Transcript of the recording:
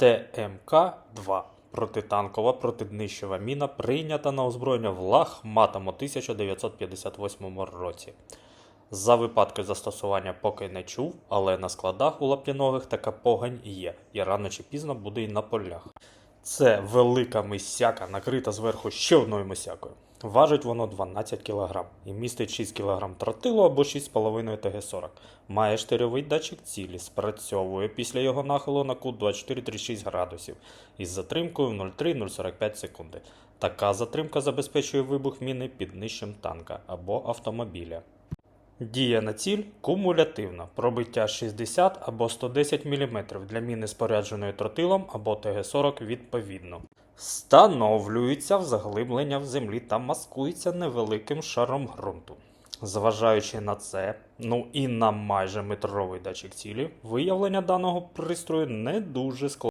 ТМК-2 протитанкова протиднищова міна прийнята на озброєння в Лахматому 1958 році. За випадки застосування поки не чув, але на складах у лап'яногих така погань є, і рано чи пізно буде і на полях. Це велика мисяка, накрита зверху ще одною мисякою. Важить воно 12 кг і містить 6 кг тротилу або 6,5 ТГ-40. Має штирьовий датчик цілі, спрацьовує після його нахилу на кут 24-36 градусів із затримкою в 0,3-0,45 секунди. Така затримка забезпечує вибух міни під нижчим танка або автомобіля. Дія на ціль кумулятивна. Пробиття 60 або 110 мм для міни спорядженої тротилом або ТГ-40 відповідно. Встановлюється в заглиблення в землі та маскується невеликим шаром ґрунту. Зважаючи на це, ну і на майже метровий датчик цілі, виявлення даного пристрою не дуже складно.